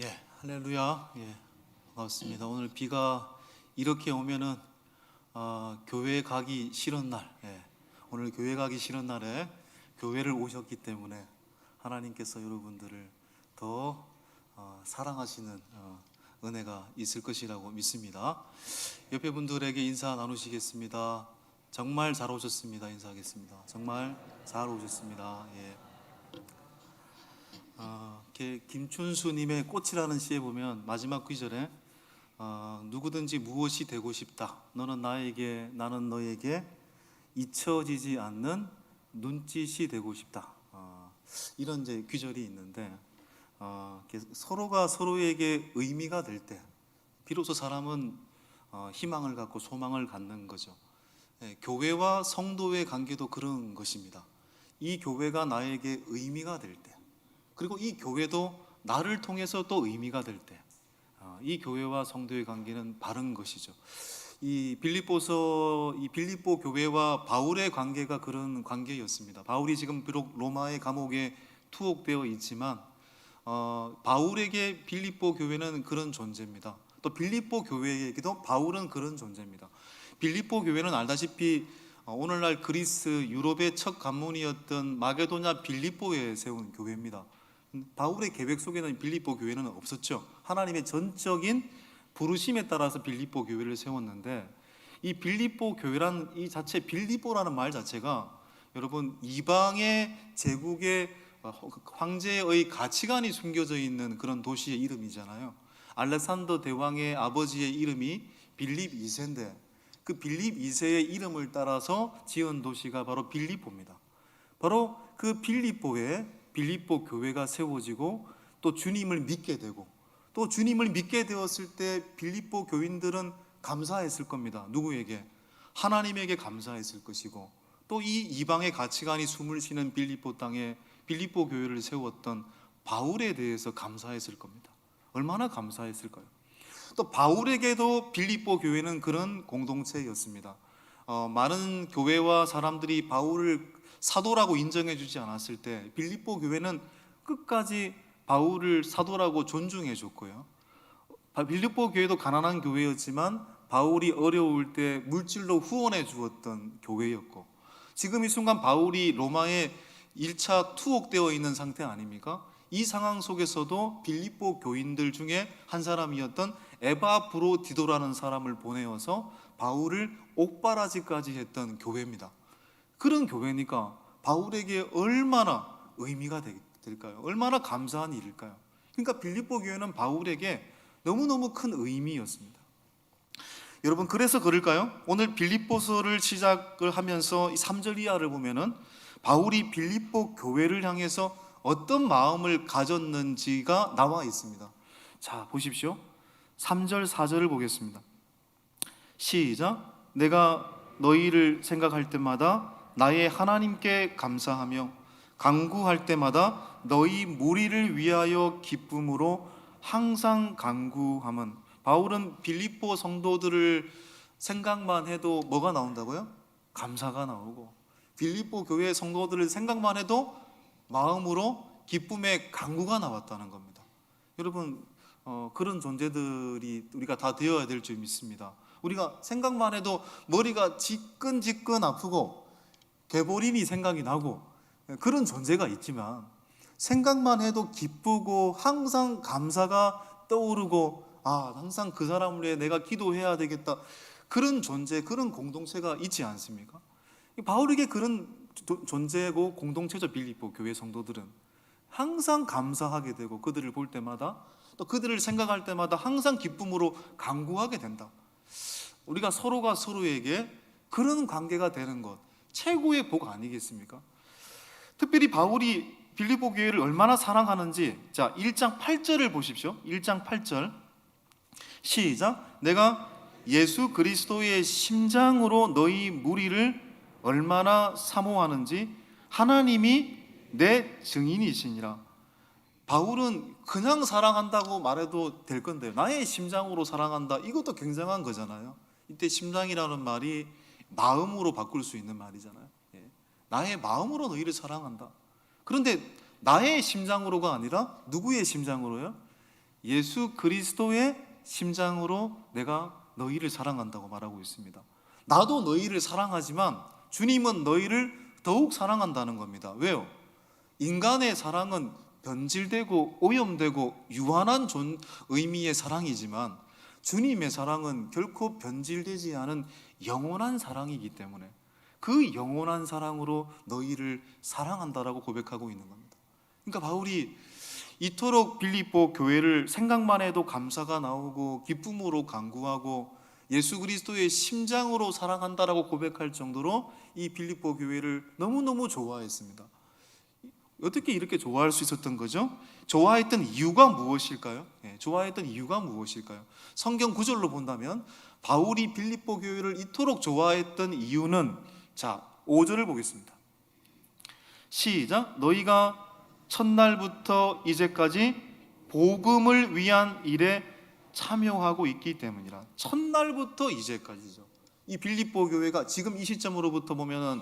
예, 할렐루야. 예, 반갑습니다. 오늘 비가 이렇게 오면은 어, 교회 가기 싫은 날, 예, 오늘 교회 가기 싫은 날에 교회를 오셨기 때문에 하나님께서 여러분들을 더 어, 사랑하시는 어, 은혜가 있을 것이라고 믿습니다. 옆에 분들에게 인사 나누시겠습니다. 정말 잘 오셨습니다. 인사하겠습니다. 정말 잘 오셨습니다. 예. 어, 이렇게 김춘수님의 꽃이라는 시에 보면 마지막 구절에 어, 누구든지 무엇이 되고 싶다. 너는 나에게, 나는 너에게 잊혀지지 않는 눈짓이 되고 싶다. 어, 이런 이제 귀절이 있는데 어, 서로가 서로에게 의미가 될 때, 비로소 사람은 어, 희망을 갖고 소망을 갖는 거죠. 예, 교회와 성도의 관계도 그런 것입니다. 이 교회가 나에게 의미가 될 때, 그리고 이 교회도 나를 통해서 또 의미가 될 때, 어, 이 교회와 성도의 관계는 바른 것이죠. 이 빌립보서 이 빌립보 교회와 바울의 관계가 그런 관계였습니다. 바울이 지금 비록 로마의 감옥에 투옥되어 있지만 어, 바울에게 빌립보 교회는 그런 존재입니다. 또 빌립보 교회에게도 바울은 그런 존재입니다. 빌립보 교회는 알다시피 어, 오늘날 그리스 유럽의 첫 관문이었던 마게도냐 빌립보에 세운 교회입니다. 바울의 계획 속에는 빌립보 교회는 없었죠. 하나님의 전적인 부르심에 따라서 빌립보 교회를 세웠는데 이 빌립보 교회란 이 자체 빌립보라는 말 자체가 여러분 이방의 제국의 어, 황제의 가치관이 숨겨져 있는 그런 도시의 이름이잖아요. 알렉산더 대왕의 아버지의 이름이 빌립 2세인데 그 빌립 2세의 이름을 따라서 지은 도시가 바로 빌립보입니다. 바로 그 빌립보에 빌립보 교회가 세워지고 또 주님을 믿게 되고 또 주님을 믿게 되었을 때 빌립보 교인들은 감사했을 겁니다. 누구에게? 하나님에게 감사했을 것이고 또 이 이방의 가치관이 숨을 쉬는 빌립보 땅에 빌립보 교회를 세웠던 바울에 대해서 감사했을 겁니다. 얼마나 감사했을까요? 또 바울에게도 빌립보 교회는 그런 공동체였습니다. 어, 많은 교회와 사람들이 바울을 사도라고 인정해 주지 않았을 때 빌립보 교회는 끝까지 바울을 사도라고 존중해 줬고요. 빌립보 교회도 가난한 교회였지만 바울이 어려울 때 물질로 후원해 주었던 교회였고 지금 이 순간 바울이 로마에 1차 투옥되어 있는 상태 아닙니까? 이 상황 속에서도 빌립보 교인들 중에 한 사람이었던 에바 브로디도라는 사람을 보내어서 바울을 옥바라지까지 했던 교회입니다. 그런 교회니까 바울에게 얼마나 의미가 될까요? 얼마나 감사한 일일까요? 그러니까 빌립보 교회는 바울에게 너무너무 큰 의미였습니다. 여러분 그래서 그럴까요? 오늘 빌립보서를 시작을 하면서 3절 이하를 보면은 바울이 빌립보 교회를 향해서 어떤 마음을 가졌는지가 나와 있습니다. 자, 보십시오. 3절, 4절을 보겠습니다. 시작. 내가 너희를 생각할 때마다 나의 하나님께 감사하며 간구할 때마다 너희 무리를 위하여 기쁨으로 항상 간구함은 바울은 빌립보 성도들을 생각만 해도 뭐가 나온다고요? 감사가 나오고 빌립보 교회 성도들을 생각만 해도 마음으로 기쁨의 간구가 나왔다는 겁니다. 여러분 어, 그런 존재들이 우리가 다 되어야 될 줄 믿습니다. 우리가 생각만 해도 머리가 지끈지끈 아프고 개보림이 생각이 나고 그런 존재가 있지만 생각만 해도 기쁘고 항상 감사가 떠오르고 아 항상 그 사람을 위해 내가 기도해야 되겠다 그런 존재 그런 공동체가 있지 않습니까? 바울에게 그런 존재고 공동체죠 빌립보 교회 성도들은 항상 감사하게 되고 그들을 볼 때마다 또 그들을 생각할 때마다 항상 기쁨으로 간구하게 된다. 우리가 서로가 서로에게 그런 관계가 되는 것 최고의 복 아니겠습니까? 특별히 바울이 빌립보 교회를 얼마나 사랑하는지 자 1장 8절을 보십시오. 1장 8절 시작 내가 예수 그리스도의 심장으로 너희 무리를 얼마나 사모하는지 하나님이 내 증인이시니라. 바울은 그냥 사랑한다고 말해도 될 건데요. 나의 심장으로 사랑한다. 이것도 굉장한 거잖아요. 이때 심장이라는 말이 마음으로 바꿀 수 있는 말이잖아요. 예. 나의 마음으로 너희를 사랑한다. 그런데 나의 심장으로가 아니라 누구의 심장으로요? 예수 그리스도의 심장으로 내가 너희를 사랑한다고 말하고 있습니다. 나도 너희를 사랑하지만 주님은 너희를 더욱 사랑한다는 겁니다. 왜요? 인간의 사랑은 변질되고 오염되고 유한한 존 의미의 사랑이지만 주님의 사랑은 결코 변질되지 않은 영원한 사랑이기 때문에 그 영원한 사랑으로 너희를 사랑한다라고 고백하고 있는 겁니다. 그러니까 바울이 이토록 빌립보 교회를 생각만 해도 감사가 나오고 기쁨으로 간구하고 예수 그리스도의 심장으로 사랑한다라고 고백할 정도로 이 빌립보 교회를 너무너무 좋아했습니다. 어떻게 이렇게 좋아할 수 있었던 거죠? 좋아했던 이유가 무엇일까요? 예, 좋아했던 이유가 무엇일까요? 성경 구절로 본다면 바울이 빌립보 교회를 이토록 좋아했던 이유는 자, 5절을 보겠습니다. 시작. 너희가 첫날부터 이제까지 복음을 위한 일에 참여하고 있기 때문이라. 첫날부터 이제까지죠. 이 빌립보 교회가 지금 이 시점으로부터 보면은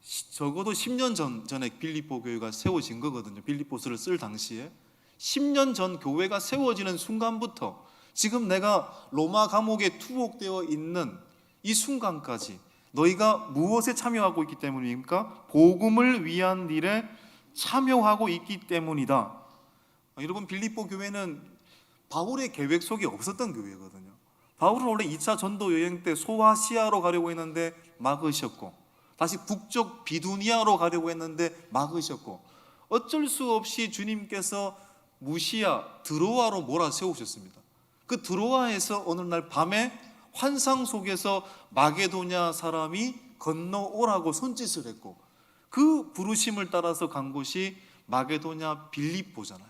시- 적어도 10년 전 전에 빌립보 교회가 세워진 거거든요. 빌립보스를 쓸 당시에 10년 전 교회가 세워지는 순간부터 지금 내가 로마 감옥에 투옥되어 있는 이 순간까지 너희가 무엇에 참여하고 있기 때문입니까? 복음을 위한 일에 참여하고 있기 때문이다. 아, 여러분 빌립보 교회는 바울의 계획 속에 없었던 교회거든요. 바울은 원래 2차 전도 여행 때 소아시아로 가려고 했는데 막으셨고 다시 북쪽 비두니아로 가려고 했는데 막으셨고 어쩔 수 없이 주님께서 무시아 드로아로 몰아세우셨습니다. 그 드로아에서 어느 날 밤에 환상 속에서 마게도냐 사람이 건너오라고 손짓을 했고 그 부르심을 따라서 간 곳이 마게도냐 빌립보잖아요.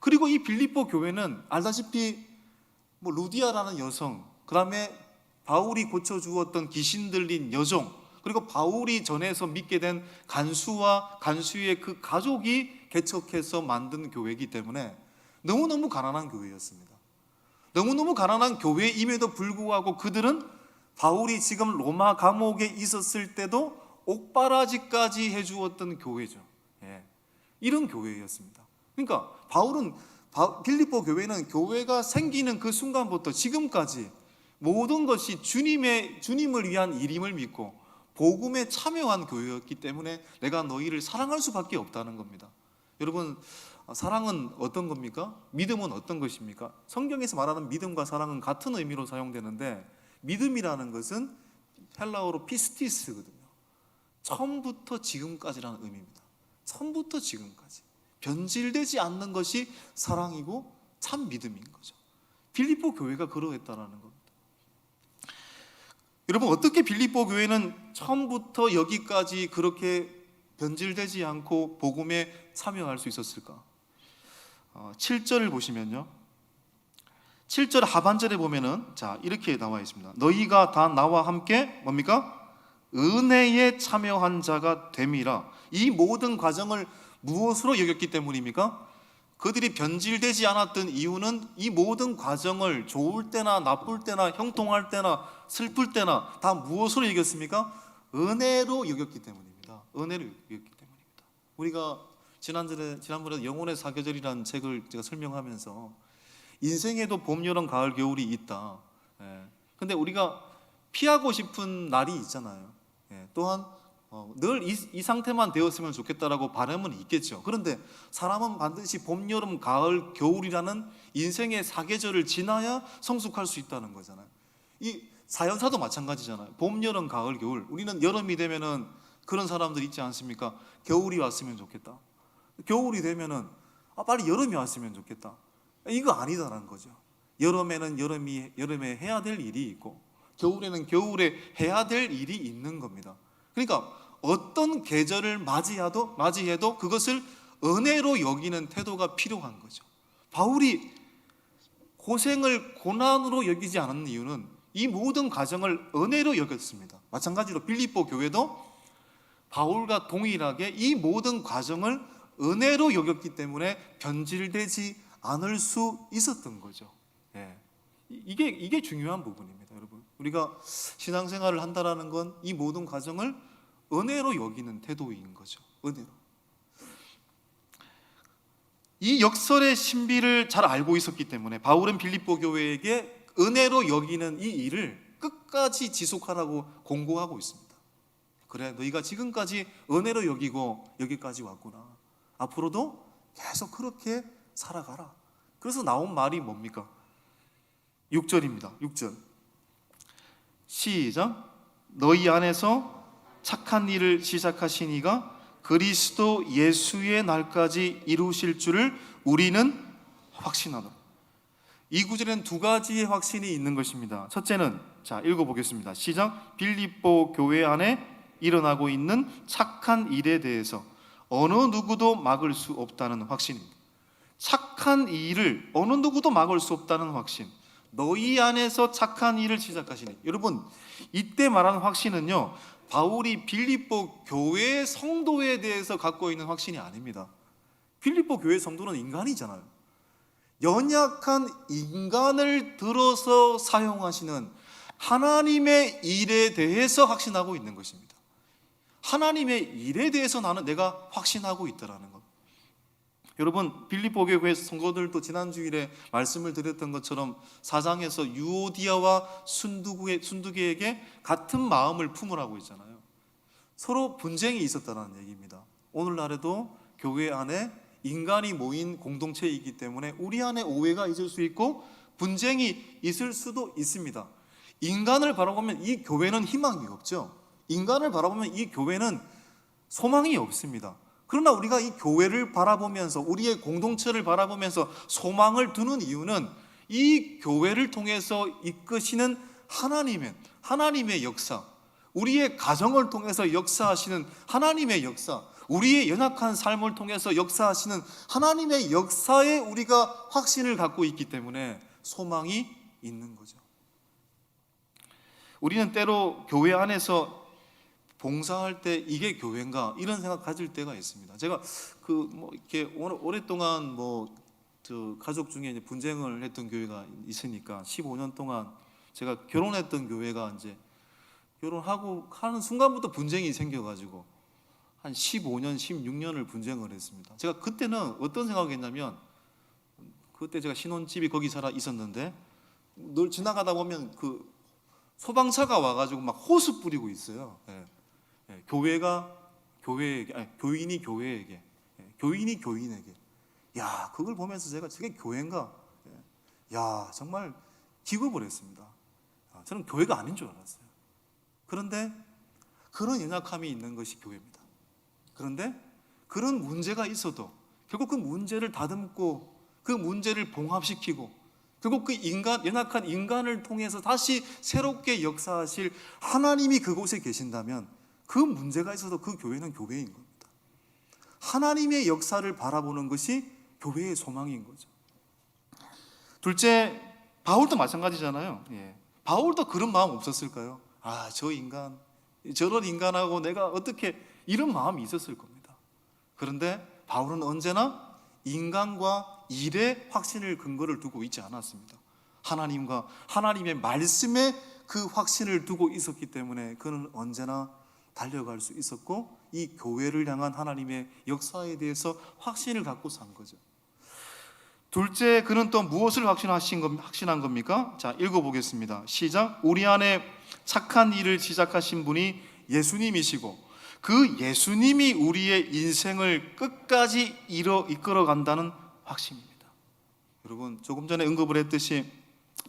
그리고 이 빌립보 교회는 알다시피 뭐 루디아라는 여성, 그다음에 바울이 고쳐 주었던 귀신 들린 여종, 그리고 바울이 전해서 믿게 된 간수와 간수의 그 가족이 개척해서 만든 교회이기 때문에 너무너무 가난한 교회였습니다. 너무너무 가난한 교회임에도 불구하고 그들은 바울이 지금 로마 감옥에 있었을 때도 옥바라지까지 해주었던 교회죠. 예. 이런 교회였습니다. 그러니까 바울은 바- 빌립보 교회는 교회가 생기는 그 순간부터 지금까지 모든 것이 주님의 주님을 위한 일임을 믿고 복음에 참여한 교회였기 때문에 내가 너희를 사랑할 수밖에 없다는 겁니다. 여러분 사랑은 어떤 겁니까? 믿음은 어떤 것입니까? 성경에서 말하는 믿음과 사랑은 같은 의미로 사용되는데 믿음이라는 것은 헬라어로 피스티스거든요. 처음부터 지금까지라는 의미입니다. 처음부터 지금까지 변질되지 않는 것이 사랑이고 참 믿음인 거죠. 빌립보 교회가 그러했다라는 겁니다. 여러분 어떻게 빌립보 교회는 처음부터 여기까지 그렇게 변질되지 않고 복음에 참여할 수 있었을까? 어, 7절을 보시면요. 7절 하반절에 보면은 자 이렇게 나와 있습니다. 너희가 다 나와 함께 뭡니까? 은혜에 참여한 자가 됨이라. 이 모든 과정을 무엇으로 여겼기 때문입니까? 그들이 변질되지 않았던 이유는 이 모든 과정을 좋을 때나 나쁠 때나 형통할 때나 슬플 때나 다 무엇으로 여겼습니까? 은혜로 여겼기 때문입니다. 은혜로 여겼기 때문입니다. 우리가 지난번에 지난번에 영혼의 사계절이라는 책을 제가 설명하면서 인생에도 봄, 여름, 가을, 겨울이 있다. 예. 근데 우리가 피하고 싶은 날이 있잖아요. 예. 또한 어, 늘이 이 상태만 되었으면 좋겠다라고 바람은 있겠죠. 그런데 사람은 반드시 봄, 여름, 가을, 겨울이라는 인생의 사계절을 지나야 성숙할 수 있다는 거잖아요. 이 사연사도 마찬가지잖아요. 봄, 여름, 가을, 겨울. 우리는 여름이 되면은 그런 사람들 있지 않습니까? 겨울이 왔으면 좋겠다. 겨울이 되면은 아, 빨리 여름이 왔으면 좋겠다. 이거 아니다라는 거죠. 여름에는 여름이 여름에 해야 될 일이 있고 겨울에는 겨울에 해야 될 일이 있는 겁니다. 그러니까 어떤 계절을 맞이해도 맞이해도 그것을 은혜로 여기는 태도가 필요한 거죠. 바울이 고생을 고난으로 여기지 않은 이유는 이 모든 과정을 은혜로 여겼습니다. 마찬가지로 빌립보 교회도 바울과 동일하게 이 모든 과정을 은혜로 여겼기 때문에 변질되지 않을 수 있었던 거죠. 예. 이- 이게 이게 중요한 부분입니다, 여러분. 우리가 신앙생활을 한다라는 건 이 모든 과정을 은혜로 여기는 태도인 거죠. 은혜로. 이 역설의 신비를 잘 알고 있었기 때문에 바울은 빌립보 교회에게 은혜로 여기는 이 일을 끝까지 지속하라고 공고하고 있습니다. 그래, 너희가 지금까지 은혜로 여기고 여기까지 왔구나. 앞으로도 계속 그렇게 살아가라. 그래서 나온 말이 뭡니까? 6절입니다. 6절. 시작. 너희 안에서 착한 일을 시작하신 이가 그리스도 예수의 날까지 이루실 줄을 우리는 확신하노. 이 구절에는 두 가지의 확신이 있는 것입니다. 첫째는 자 읽어 보겠습니다. 시작. 빌립보 교회 안에 일어나고 있는 착한 일에 대해서 어느 누구도 막을 수 없다는 확신입니다. 착한 일을 어느 누구도 막을 수 없다는 확신. 너희 안에서 착한 일을 시작하시니 여러분 이때 말하는 확신은요 바울이 빌립보 교회 성도에 대해서 갖고 있는 확신이 아닙니다. 빌립보 교회 성도는 인간이잖아요. 연약한 인간을 들어서 사용하시는 하나님의 일에 대해서 확신하고 있는 것입니다. 하나님의 일에 대해서 나는 내가 확신하고 있다라는 것. 여러분 빌립보 교회 성도들도 지난 주일에 말씀을 드렸던 것처럼 사장에서 유오디아와 순두구의 순두개에게 같은 마음을 품으라고 했잖아요. 서로 분쟁이 있었다는 얘기입니다. 오늘날에도 교회 안에 인간이 모인 공동체이기 때문에 우리 안에 오해가 있을 수 있고 분쟁이 있을 수도 있습니다. 인간을 바라보면 이 교회는 희망이 없죠. 인간을 바라보면 이 교회는 소망이 없습니다. 그러나 우리가 이 교회를 바라보면서 우리의 공동체를 바라보면서 소망을 두는 이유는 이 교회를 통해서 이끄시는 하나님의 하나님의 역사, 우리의 가정을 통해서 역사하시는 하나님의 역사, 우리의 연약한 삶을 통해서 역사하시는 하나님의 역사에 우리가 확신을 갖고 있기 때문에 소망이 있는 거죠. 우리는 때로 교회 안에서 봉사할 때 이게 교회인가 이런 생각 가질 때가 있습니다. 제가 그 뭐 이렇게 오랫동안 뭐 저 가족 중에 이제 분쟁을 했던 교회가 있으니까 15년 동안 제가 결혼했던 교회가 이제 결혼하고 하는 순간부터 분쟁이 생겨가지고 한 15년, 16년을 분쟁을 했습니다. 제가 그때는 어떤 생각했냐면 그때 제가 신혼집이 거기 살아 있었는데 늘 지나가다 보면 그 소방차가 와가지고 막 호수 뿌리고 있어요. 예. 예, 교회가 교회에게, 아니, 교인이 교회에게, 예, 교인이 교인에게. 야, 그걸 보면서 제가 저게 교회인가? 예. 야, 정말 기겁을 했습니다. 아, 저는 교회가 아닌 줄 알았어요. 그런데 그런 연약함이 있는 것이 교회입니다. 그런데 그런 문제가 있어도 결국 그 문제를 다듬고 그 문제를 봉합시키고 결국 그 인간 연약한 인간을 통해서 다시 새롭게 역사하실 하나님이 그곳에 계신다면 그 문제가 있어도 그 교회는 교회인 겁니다. 하나님의 역사를 바라보는 것이 교회의 소망인 거죠. 둘째, 바울도 마찬가지잖아요. 예. 바울도 그런 마음 없었을까요? 아, 저 인간, 저런 인간하고 내가 어떻게 이런 마음이 있었을 겁니다. 그런데 바울은 언제나 인간과 일에 확신을 근거를 두고 있지 않았습니다. 하나님과 하나님의 말씀에 그 확신을 두고 있었기 때문에 그는 언제나 달려갈 수 있었고 이 교회를 향한 하나님의 역사에 대해서 확신을 갖고 산 거죠. 둘째, 그는 또 무엇을 확신하신 겁, 확신한 겁니까? 자, 읽어보겠습니다. 시작. 우리 안에 착한 일을 시작하신 분이 예수님이시고 그 예수님이 우리의 인생을 끝까지 이뤄 이끌어 간다는 확신입니다. 여러분, 조금 전에 언급을 했듯이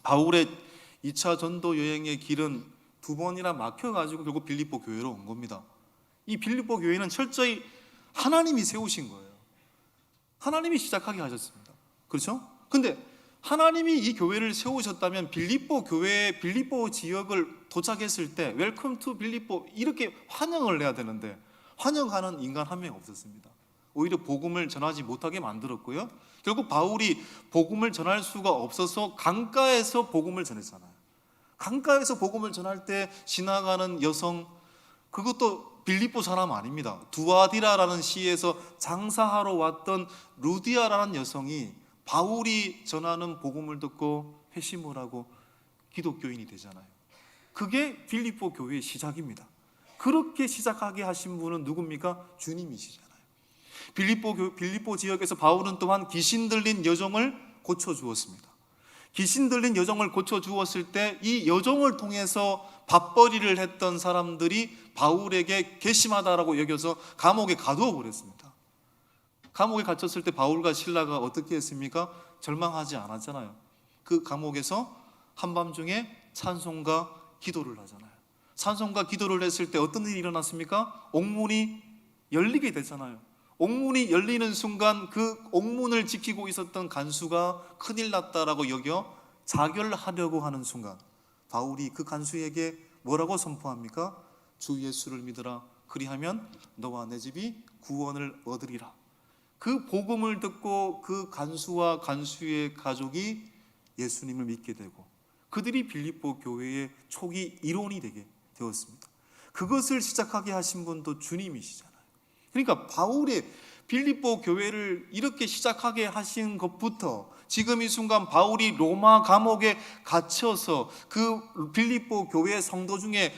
바울의 2차 전도 여행의 길은 두 번이나 막혀가지고 결국 빌립보 교회로 온 겁니다. 이 빌립보 교회는 철저히 하나님이 세우신 거예요. 하나님이 시작하게 하셨습니다. 그렇죠? 근데 하나님이 이 교회를 세우셨다면 빌립보 교회 빌립보 지역을 도착했을 때 웰컴 투 빌립보 이렇게 환영을 해야 되는데 환영하는 인간 한명 없었습니다. 오히려 복음을 전하지 못하게 만들었고요. 결국 바울이 복음을 전할 수가 없어서 강가에서 복음을 전했잖아요. 강가에서 복음을 전할 때 지나가는 여성 그것도 빌립보 사람 아닙니다. 두아디라라는 시에서 장사하러 왔던 루디아라는 여성이 바울이 전하는 복음을 듣고 회심을 하고 기독교인이 되잖아요. 그게 빌립보 교회의 시작입니다. 그렇게 시작하게 하신 분은 누굽니까? 주님이시잖아요. 빌립보 교- 빌립보 지역에서 바울은 또한 귀신 들린 여종을 고쳐 주었습니다. 귀신 들린 여종을 고쳐 주었을 때 이 여종을 통해서 밥벌이를 했던 사람들이 바울에게 괘씸하다라고 여겨서 감옥에 가두어 버렸습니다. 감옥에 갇혔을 때 바울과 신라가 어떻게 했습니까? 절망하지 않았잖아요. 그 감옥에서 한밤중에 찬송과 기도를 하잖아요. 찬송과 기도를 했을 때 어떤 일이 일어났습니까? 옥문이 열리게 되잖아요. 옥문이 열리는 순간 그 옥문을 지키고 있었던 간수가 큰일 났다라고 여겨 자결하려고 하는 순간 바울이 그 간수에게 뭐라고 선포합니까? 주 예수를 믿으라. 그리하면 너와 내 집이 구원을 얻으리라. 그 복음을 듣고 그 간수와 간수의 가족이 예수님을 믿게 되고 그들이 빌립보 교회의 초기 일원이 되게 되었습니다. 그것을 시작하게 하신 분도 주님이시잖아요. 그러니까 바울의 빌립보 교회를 이렇게 시작하게 하신 것부터 지금 이 순간 바울이 로마 감옥에 갇혀서 그 빌립보 교회 성도 중에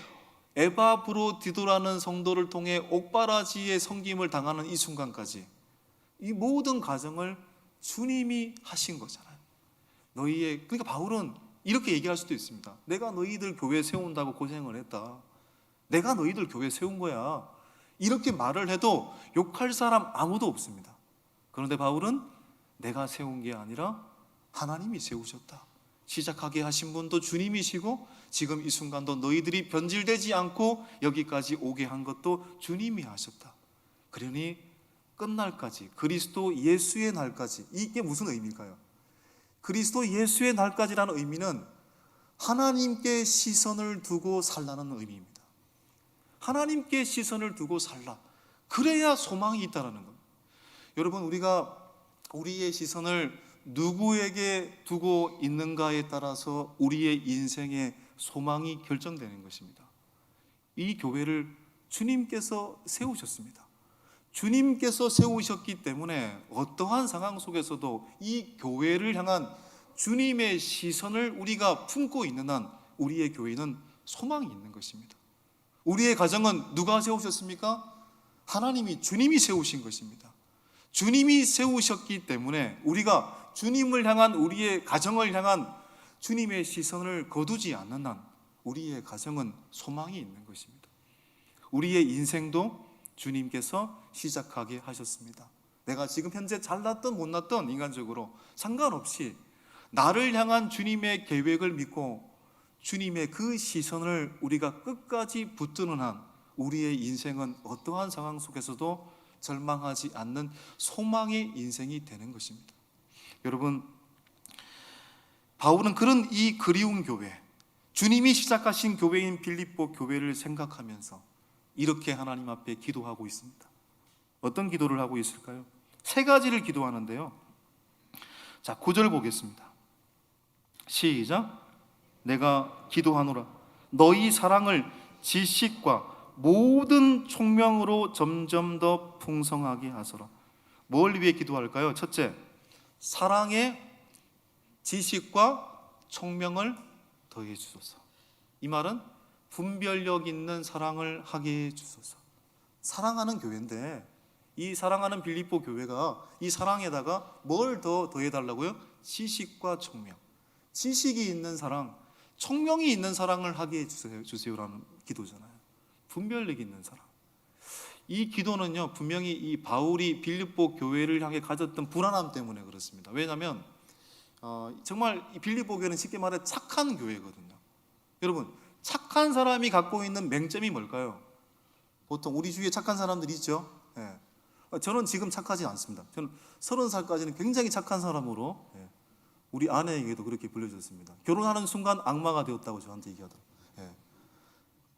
에바브로디도라는 성도를 통해 옥바라지의 섬김을 당하는 이 순간까지 이 모든 과정을 주님이 하신 거잖아요. 너희의 그러니까 바울은 이렇게 얘기할 수도 있습니다. 내가 너희들 교회 세운다고 고생을 했다. 내가 너희들 교회 세운 거야. 이렇게 말을 해도 욕할 사람 아무도 없습니다. 그런데 바울은 내가 세운 게 아니라 하나님이 세우셨다. 시작하게 하신 분도 주님이시고 지금 이 순간도 너희들이 변질되지 않고 여기까지 오게 한 것도 주님이 하셨다. 그러니 끝날까지 그리스도 예수의 날까지 이게 무슨 의미일까요? 그리스도 예수의 날까지라는 의미는 하나님께 시선을 두고 살라는 의미입니다. 하나님께 시선을 두고 살라. 그래야 소망이 있다라는 겁니다. 여러분 우리가 우리의 시선을 누구에게 두고 있는가에 따라서 우리의 인생의 소망이 결정되는 것입니다. 이 교회를 주님께서 세우셨습니다. 주님께서 세우셨기 때문에 어떠한 상황 속에서도 이 교회를 향한 주님의 시선을 우리가 품고 있는 한 우리의 교회는 소망이 있는 것입니다. 우리의 가정은 누가 세우셨습니까? 하나님이 주님이 세우신 것입니다. 주님이 세우셨기 때문에 우리가 주님을 향한 우리의 가정을 향한 주님의 시선을 거두지 않는 한 우리의 가정은 소망이 있는 것입니다. 우리의 인생도 주님께서 시작하게 하셨습니다. 내가 지금 현재 잘났던 못났던 인간적으로 상관없이 나를 향한 주님의 계획을 믿고 주님의 그 시선을 우리가 끝까지 붙드는 한 우리의 인생은 어떠한 상황 속에서도 절망하지 않는 소망의 인생이 되는 것입니다. 여러분, 바울은 그런 이 그리운 교회, 주님이 시작하신 교회인 빌립보 교회를 생각하면서 이렇게 하나님 앞에 기도하고 있습니다. 어떤 기도를 하고 있을까요? 세 가지를 기도하는데요. 자, 9절 보겠습니다. 시작. 내가 기도하노라. 너희 사랑을 지식과 모든 총명으로 점점 더 풍성하게 하소라. 뭘 위해 기도할까요? 첫째, 사랑의 지식과 총명을 더해 주소서. 이 말은 분별력 있는 사랑을 하게 해 주소서. 사랑하는 교회인데 이 사랑하는 빌립보 교회가 이 사랑에다가 뭘 더 더해 달라고요? 지식과 총명. 지식이 있는 사랑, 총명이 있는 사랑을 하게 해 주세요, 주세요라는 기도잖아요. 분별력 있는 사랑. 이 기도는요 분명히 이 바울이 빌립보 교회를 향해 가졌던 불안함 때문에 그렇습니다. 왜냐하면 어, 정말 이 빌립보 교회는 쉽게 말해 착한 교회거든요. 여러분 착한 사람이 갖고 있는 맹점이 뭘까요? 보통 우리 주위에 착한 사람들이 있죠. 예. 어, 저는 지금 착하지 않습니다. 저는 서른 살까지는 굉장히 착한 사람으로 예. 우리 아내에게도 그렇게 불려졌습니다. 결혼하는 순간 악마가 되었다고 저한테 얘기하더라고요. 예.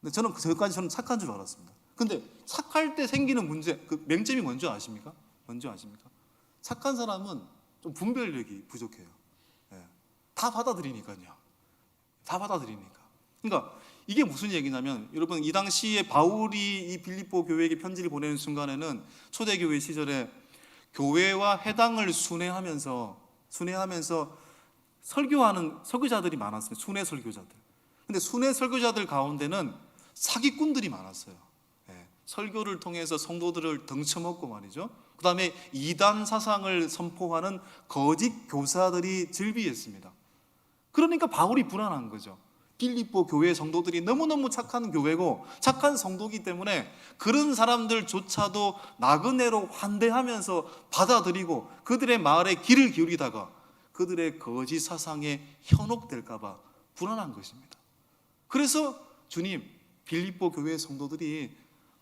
근데 저는 그전까지 저는 착한 줄 알았습니다. 근데 착할 때 생기는 문제, 그 맹점이 뭔지 아십니까? 뭔지 아십니까? 착한 사람은 좀 분별력이 부족해요. 예. 다 받아들이니까요. 다 받아들이니까. 그러니까 이게 무슨 얘기냐면 여러분 이 당시에 바울이 이 빌립보 교회에게 편지를 보내는 순간에는 초대교회 시절에 교회와 회당을 순회하면서 순회하면서 설교하는 설교자들이 많았습니다. 순회 설교자들. 근데 순회 설교자들 가운데는 사기꾼들이 많았어요. 예. 설교를 통해서 성도들을 등쳐먹고 말이죠. 그 다음에 이단 사상을 선포하는 거짓 교사들이 즐비했습니다. 그러니까 바울이 불안한 거죠. 필리포 교회 성도들이 너무너무 착한 교회고 착한 성도기 때문에 그런 사람들조차도 나그네로 환대하면서 받아들이고 그들의 말에 귀를 기울이다가 그들의 거짓 사상에 현혹될까봐 불안한 것입니다. 그래서 주님, 빌립보 교회 성도들이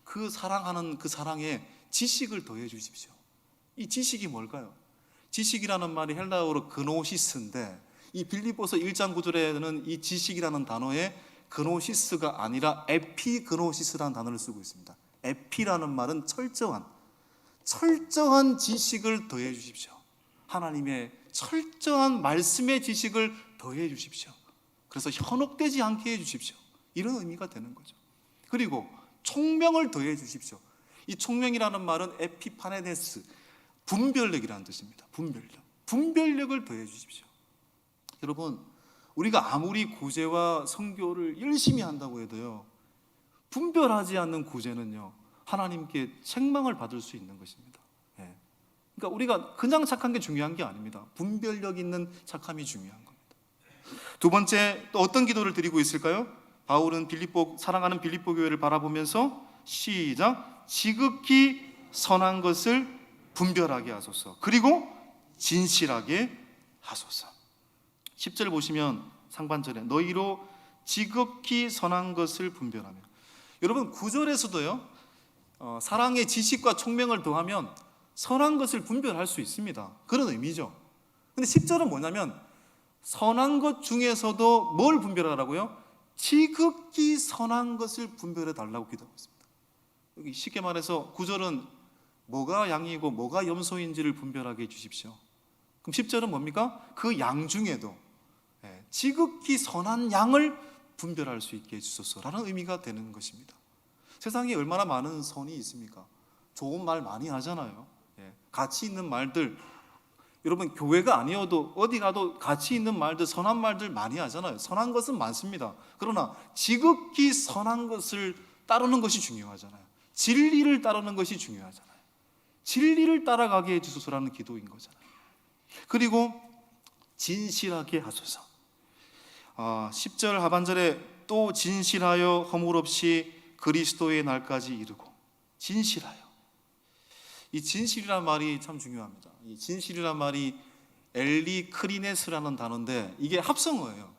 그 사랑하는 그 사랑에 지식을 더해 주십시오. 이 지식이 뭘까요? 지식이라는 말이 헬라어로 그노시스인데 이 빌립보서 1장 9절에는 이 지식이라는 단어에 그노시스가 아니라 에피그노시스라는 단어를 쓰고 있습니다. 에피라는 말은 철저한 철저한 지식을 더해 주십시오. 하나님의 철저한 말씀의 지식을 더해 주십시오. 그래서 현혹되지 않게 해 주십시오. 이런 의미가 되는 거죠. 그리고 총명을 더해 주십시오. 이 총명이라는 말은 에피파네데스 분별력이라는 뜻입니다. 분별력. 분별력을 더해 주십시오. 여러분, 우리가 아무리 구제와 성교를 열심히 한다고 해도요. 분별하지 않는 구제는요. 하나님께 책망을 받을 수 있는 것입니다. 예. 그러니까 우리가 그냥 착한 게 중요한 게 아닙니다. 분별력 있는 착함이 중요한 겁니다. 두 번째 또 어떤 기도를 드리고 있을까요? 바울은 빌립보 사랑하는 빌립보 교회를 바라보면서 시작 지극히 선한 것을 분별하게 하소서. 그리고 진실하게 하소서. 10절 보시면 상반절에 너희로 지극히 선한 것을 분별하며 여러분 9절에서도요. 어, 사랑의 지식과 총명을 더하면 선한 것을 분별할 수 있습니다. 그런 의미죠. 근데 10절은 뭐냐면 선한 것 중에서도 뭘 분별하라고요? 지극히 선한 것을 분별해 달라고 기도하고 있습니다. 여기 쉽게 말해서 구절은 뭐가 양이고 뭐가 염소인지를 분별하게 해 주십시오. 그럼 10절은 뭡니까? 그 양 중에도 예, 지극히 선한 양을 분별할 수 있게 해 주소서라는 의미가 되는 것입니다. 세상에 얼마나 많은 선이 있습니까? 좋은 말 많이 하잖아요. 예, 가치 있는 말들 여러분 교회가 아니어도 어디 가도 가치 있는 말들 선한 말들 많이 하잖아요. 선한 것은 많습니다. 그러나 지극히 선한 것을 따르는 것이 중요하잖아요. 진리를 따르는 것이 중요하잖아요. 진리를 따라가게 해 주소서라는 기도인 거잖아요. 그리고 진실하게 하소서. 아, 10절 하반절에 또 진실하여 허물 없이 그리스도의 날까지 이르고 진실하여 이 진실이란 말이 참 중요합니다. 이 진실이란 말이 엘리 크리네스라는 단어인데 이게 합성어예요.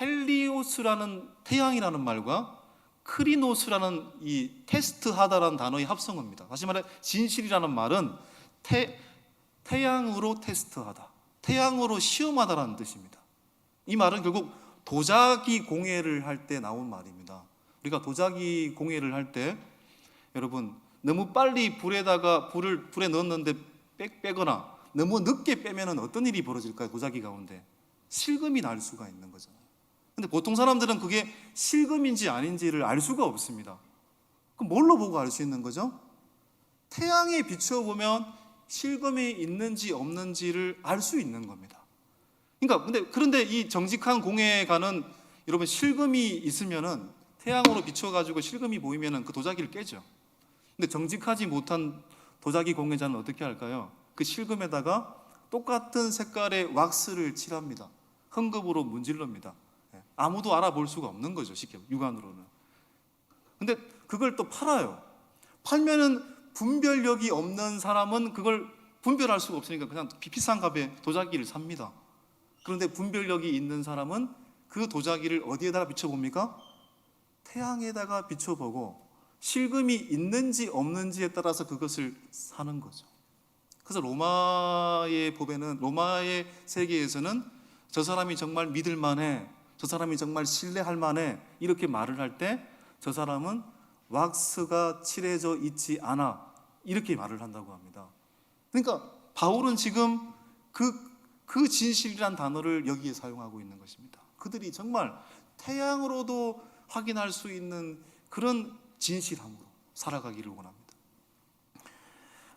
헬리오스라는 태양이라는 말과 크리노스라는 이 테스트하다라는 단어의 합성어입니다. 다시 말해 진실이라는 말은 태, 태양으로 테스트하다, 태양으로 시험하다라는 뜻입니다. 이 말은 결국 도자기 공예를 할 때 나온 말입니다. 우리가 도자기 공예를 할 때 여러분 너무 빨리 불에다가 불을 불에 넣었는데 빼, 빼거나 너무 늦게 빼면은 어떤 일이 벌어질까요? 도자기 가운데 실금이 날 수가 있는 거잖아요. 근데 보통 사람들은 그게 실금인지 아닌지를 알 수가 없습니다. 그럼 뭘로 보고 알 수 있는 거죠? 태양에 비추어 보면 실금이 있는지 없는지를 알 수 있는 겁니다. 그러니까 근데 그런데 이 정직한 공예가는 여러분 실금이 있으면은 태양으로 비춰 가지고 실금이 보이면은 그 도자기를 깨죠. 근데 정직하지 못한 도자기 공예자는 어떻게 할까요? 그 실금에다가 똑같은 색깔의 왁스를 칠합니다. 흥급으로 문질릅니다. 예, 아무도 알아볼 수가 없는 거죠, 쉽게 육안으로는. 근데 그걸 또 팔아요. 팔면은 분별력이 없는 사람은 그걸 분별할 수가 없으니까 그냥 비- 비싼 값에 도자기를 삽니다. 그런데 분별력이 있는 사람은 그 도자기를 어디에다가 비춰봅니까? 태양에다가 비춰보고 실금이 있는지 없는지에 따라서 그것을 사는 거죠. 그래서 로마의 법에는 로마의 세계에서는 저 사람이 정말 믿을 만해, 저 사람이 정말 신뢰할 만해 이렇게 말을 할 때 저 사람은 왁스가 칠해져 있지 않아 이렇게 말을 한다고 합니다. 그러니까 바울은 지금 그, 그 진실이란 단어를 여기에 사용하고 있는 것입니다. 그들이 정말 태양으로도 확인할 수 있는 그런 진실함으로 살아가기를 원합니다.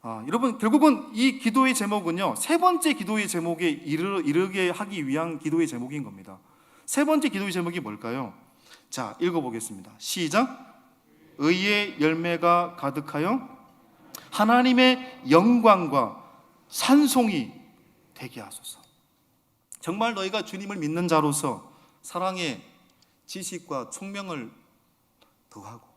아, 여러분 결국은 이 기도의 제목은요 세 번째 기도의 제목에 이르, 이르게 하기 위한 기도의 제목인 겁니다. 세 번째 기도의 제목이 뭘까요? 자 읽어보겠습니다. 시작. 의의 열매가 가득하여 하나님의 영광과 산송이 되게 하소서. 정말 너희가 주님을 믿는 자로서 사랑의 지식과 총명을 더하고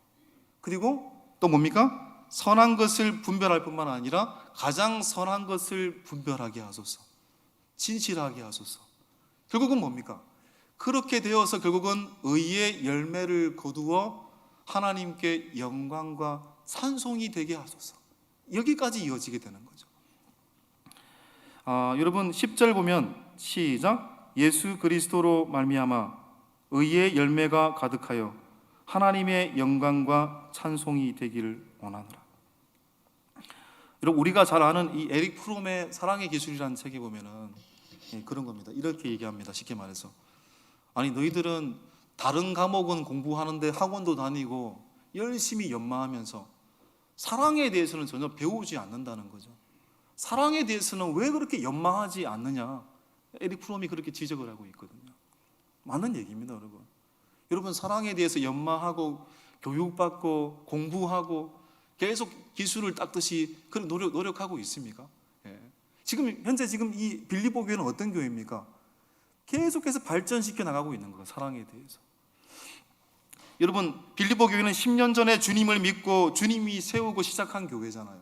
그리고 또 뭡니까? 선한 것을 분별할 뿐만 아니라 가장 선한 것을 분별하게 하소서. 진실하게 하소서. 결국은 뭡니까? 그렇게 되어서 결국은 의의 열매를 거두어 하나님께 영광과 찬송이 되게 하소서. 여기까지 이어지게 되는 거죠. 아, 여러분 10절 보면 시작 예수 그리스도로 말미암아 의의 열매가 가득하여 하나님의 영광과 찬송이 되기를 원하노라. 여러분 우리가 잘 아는 이 에릭 프롬의 사랑의 기술이라는 책에 보면은 예, 그런 겁니다. 이렇게 얘기합니다. 쉽게 말해서 아니 너희들은 다른 과목은 공부하는데 학원도 다니고 열심히 연마하면서 사랑에 대해서는 전혀 배우지 않는다는 거죠. 사랑에 대해서는 왜 그렇게 연마하지 않느냐? 에릭 프롬이 그렇게 지적을 하고 있거든요. 맞는 얘기입니다, 여러분. 여러분 사랑에 대해서 연마하고 교육받고 공부하고 계속 기술을 닦듯이 그런 노력 노력하고 있습니까? 예. 지금 현재 지금 이 빌리보 교회는 어떤 교회입니까? 계속해서 발전시켜 나가고 있는 거예요. 사랑에 대해서. 여러분 빌리보 교회는 10년 전에 주님을 믿고 주님이 세우고 시작한 교회잖아요.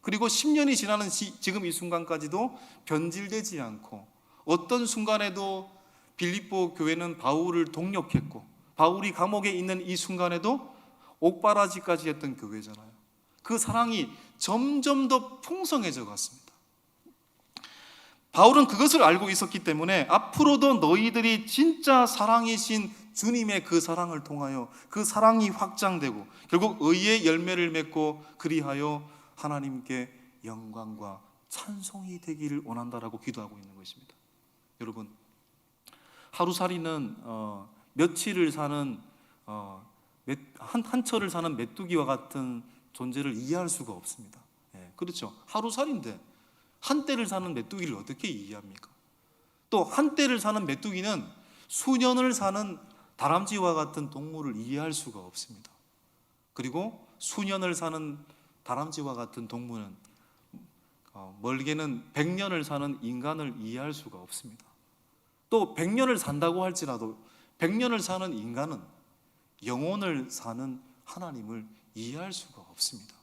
그리고 10년이 지나는 시, 지금 이 순간까지도 변질되지 않고 어떤 순간에도 빌립보 교회는 바울을 동력했고 바울이 감옥에 있는 이 순간에도 옥바라지까지 했던 교회잖아요. 그 사랑이 점점 더 풍성해져 갔습니다. 바울은 그것을 알고 있었기 때문에 앞으로도 너희들이 진짜 사랑이신 주님의 그 사랑을 통하여 그 사랑이 확장되고 결국 의의 열매를 맺고 그리하여 하나님께 영광과 찬송이 되기를 원한다라고 기도하고 있는 것입니다. 여러분 하루살이는 어, 며칠을 사는 어, 몇, 한, 한 철을 사는 메뚜기와 같은 존재를 이해할 수가 없습니다. 예, 그렇죠. 하루살인데 한 때를 사는 메뚜기를 어떻게 이해합니까? 또 한 때를 사는 메뚜기는 수년을 사는 다람쥐와 같은 동물을 이해할 수가 없습니다. 그리고 수년을 사는 다람쥐와 같은 동물은 어, 멀게는 100년을 사는 인간을 이해할 수가 없습니다. 또 100년을 산다고 할지라도 100년을 사는 인간은 영혼을 사는 하나님을 이해할 수가 없습니다.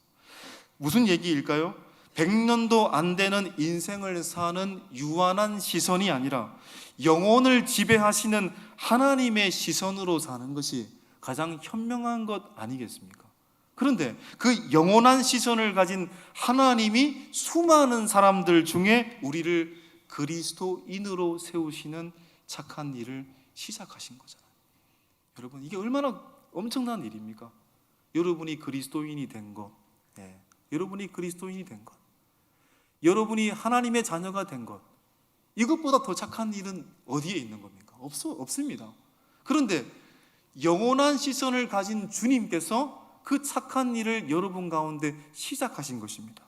무슨 얘기일까요? 100년도 안 되는 인생을 사는 유한한 시선이 아니라 영혼을 지배하시는 하나님의 시선으로 사는 것이 가장 현명한 것 아니겠습니까? 그런데 그 영원한 시선을 가진 하나님이 수많은 사람들 중에 우리를 그리스도인으로 세우시는 착한 일을 시작하신 거잖아요. 여러분 이게 얼마나 엄청난 일입니까? 여러분이 그리스도인이 된 것, 예. 여러분이 그리스도인이 된 것, 여러분이 하나님의 자녀가 된 것, 이것보다 더 착한 일은 어디에 있는 겁니까? 없어 없습니다. 그런데 영원한 시선을 가진 주님께서 그 착한 일을 여러분 가운데 시작하신 것입니다.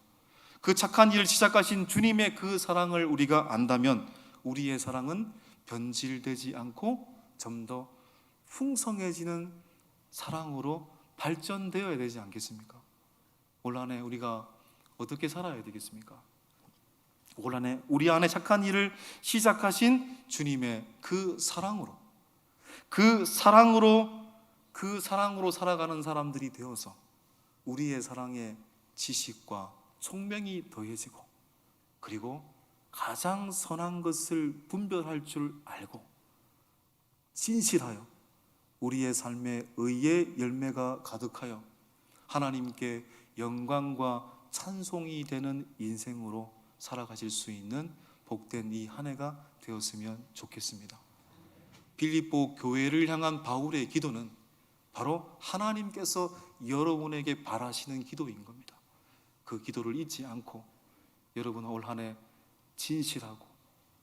그 착한 일을 시작하신 주님의 그 사랑을 우리가 안다면 우리의 사랑은 변질되지 않고 좀 더 풍성해지는 사랑으로 발전되어야 되지 않겠습니까? 올 한해 우리가 어떻게 살아야 되겠습니까? 올 한해 우리 안에 착한 일을 시작하신 주님의 그 사랑으로 그 사랑으로 그 사랑으로 살아가는 사람들이 되어서 우리의 사랑에 지식과 총명이 더해지고 그리고 가장 선한 것을 분별할 줄 알고 진실하여 우리의 삶에 의의 열매가 가득하여 하나님께 영광과 찬송이 되는 인생으로 살아가실 수 있는 복된 이 한 해가 되었으면 좋겠습니다. 빌립보 교회를 향한 바울의 기도는 바로 하나님께서 여러분에게 바라시는 기도인 겁니다. 그 기도를 잊지 않고 여러분 올 한해 진실하고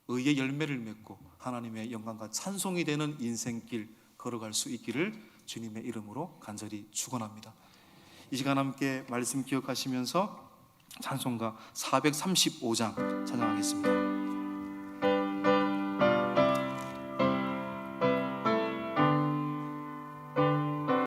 의의 열매를 맺고 하나님의 영광과 찬송이 되는 인생길 걸어갈 수 있기를 주님의 이름으로 간절히 축원합니다. 이 시간 함께 말씀 기억하시면서 찬송가 435장 찬양하겠습니다.